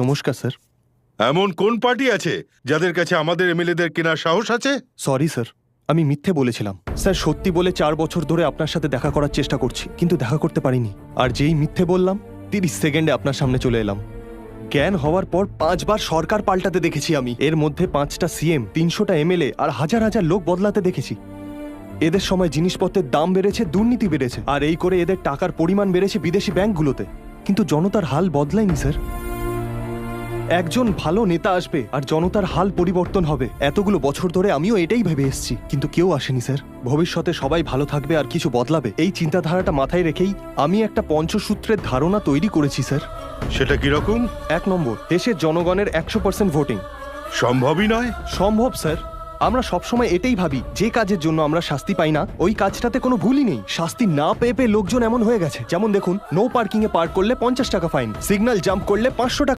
নমস্কার স্যার। এমন কোন পার্টি আছে যাদের কাছে আমাদের এমএলএদের কেনার সাহস আছে? Sorry sir. আমি মিথ্যে বলেছিলাম। স্যার সত্যি বলে চার বছর ধরে আপনার সাথে দেখা করার চেষ্টা করছি কিন্তু দেখা করতে পারিনি। আর যেই মিথ্যে বললাম তিরিশ সেকেন্ডে আপনার সামনে চলে এলাম। জ্ঞান হওয়ার পর পাঁচবার সরকার পাল্টাতে দেখেছি আমি। এর মধ্যে পাঁচটা সিএম তিনশোটা এমএলএ আর হাজার হাজার লোক বদলাতে দেখেছি। এদের সময় জিনিসপত্রের দাম বেড়েছে দুর্নীতি বেড়েছে। আর এই করে এদের টাকার পরিমাণ বেড়েছে বিদেশি ব্যাংকগুলোতে। কিন্তু জনতার হাল বদলায়নি স্যার। একজন ভালো নেতা আসবে আর জনতার হাল পরিবর্তন হবে। এতগুলো বছর ধরে আমিও এটাই ভেবে এসেছি কিন্তু কেউ আসেনি স্যার। ভবিষ্যতে সবাই ভালো থাকবে আর কিছু বদলাবে। এই চিন্তাধারাটা মাথায় রেখেই আমি একটা পঞ্চসূত্রের ধারণা তৈরি করেছি স্যার। সেটা কীরকম? এক নম্বর দেশের জনগণের একশো পার্সেন্ট ভোটিং। সম্ভবই নয়। সম্ভব স্যার। আমরা সবসময় এটাই ভাবি যে কাজের জন্য আমরা শাস্তি পাই না ওই কাজটাতে কোনো ভুলই নেই। শাস্তি না পেয়ে পেয়ে লোকজন এমন হয়ে গেছে যেমন দেখুন নো পার্কিং এ পার্ক করলে পঞ্চাশ টাকা ফাইন সিগন্যাল জাম্প করলে পাঁচশো টাকা